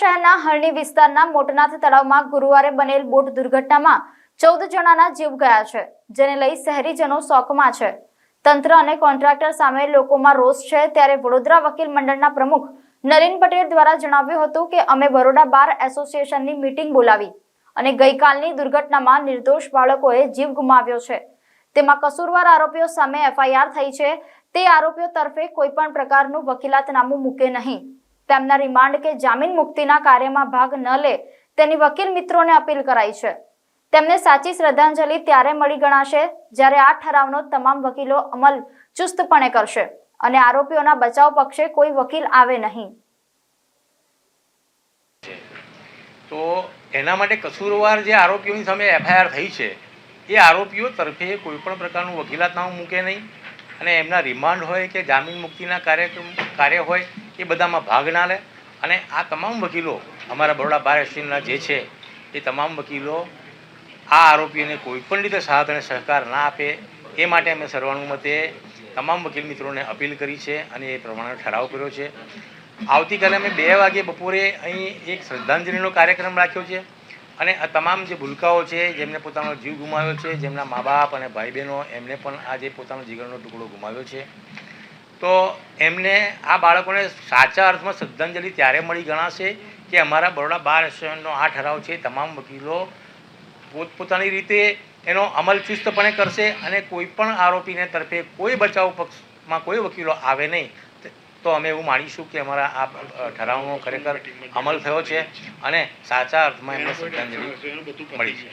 શહેરના હરણી વિસ્તારના મોટનાથ તળાવમાં ગુરુવારે બનેલ બોટ દુર્ઘટનામાં ચૌદ જણાના જીવ ગયા છે, જેને લઈ શહેરીજનો શોકમાં છે. તંત્ર અને કોન્ટ્રાક્ટર સામે લોકોમાં રોષ છે, ત્યારે વડોદરા વકીલ મંડળના પ્રમુખ નરેન પટેલ દ્વારા જણાવ્યું હતું કે અમે બરોડા બાર એસોસિએશનની મિટિંગ બોલાવી અને ગઈકાલની દુર્ઘટનામાં નિર્દોષ બાળકોએ જીવ ગુમાવ્યો છે. તેમાં કસૂરવાર આરોપીઓ સામે એફઆઈઆર થઈ છે. તે આરોપીઓ તરફે કોઈ પણ પ્રકારનું વકીલાતનામું મૂકે નહીં. તેમના રિમાન્ડ કે જામીન મુક્તિના કાર્યમાં ભાગ ન લે તેની વકીલ મિત્રોને અપીલ કરાઈ છે. તેમને સાચી શ્રદ્ધાંજલિ ત્યારે મળી ગણાશે જ્યારે આ ઠરાવનો તમામ વકીલો અમલ ચુસ્તપણે કરશે અને આરોપીઓના બચાવ પક્ષે કોઈ વકીલ આવે નહીં. તો એના માટે કસૂરવાર જે આરોપીઓની સામે એફઆઈઆર થઈ છે, એ આરોપીઓ તરફે કોઈ પણ પ્રકારનું વકીલાતનામું મૂકે નહીં અને એમના રિમાન્ડ હોય કે જામીન મુક્તિના કાર્યક્રમ કાર્ય હોય એ બધામાં ભાગ ના લે. અને આ તમામ વકીલો અમારા બરોડા બાર એસટીના જે છે, એ તમામ વકીલો આ આરોપીઓને કોઈ પણ રીતે સાથ અને સહકાર ના આપે, એ માટે અમે સર્વાનુમતે તમામ વકીલ મિત્રોને અપીલ કરી છે અને એ પ્રમાણે ઠરાવ કર્યો છે. આવતીકાલે અમે બે વાગે બપોરે અહીં એક શ્રદ્ધાંજલિનો કાર્યક્રમ રાખ્યો છે અને આ તમામ જે ભૂલકાઓ છે, જેમને પોતાનો જીવ ગુમાવ્યો છે, જેમના મા બાપ અને ભાઈ બહેનો એમને પણ આ જે પોતાનો જીગરનો ટુકડો ગુમાવ્યો છે. તો એમને આ બાળકોને સાચા અર્થમાં શ્રદ્ધાંજલિ ત્યારે મળી ગણાશે કે અમારા બરોડા બાર એસોસિએશનનો આ ઠરાવ છે. તમામ વકીલો પોતપોતાની રીતે એનો અમલ ચુસ્તપણે કરશે અને કોઈ પણ આરોપીને તરફે કોઈ બચાવ પક્ષમાં કોઈ વકીલો આવે નહીં. તો અમે એવું માનીશું કે અમારા આ ઠરાવનો ખરેખર અમલ થયો છે અને સાચા અર્થમાં એમને શ્રદ્ધાંજલિ મળી છે.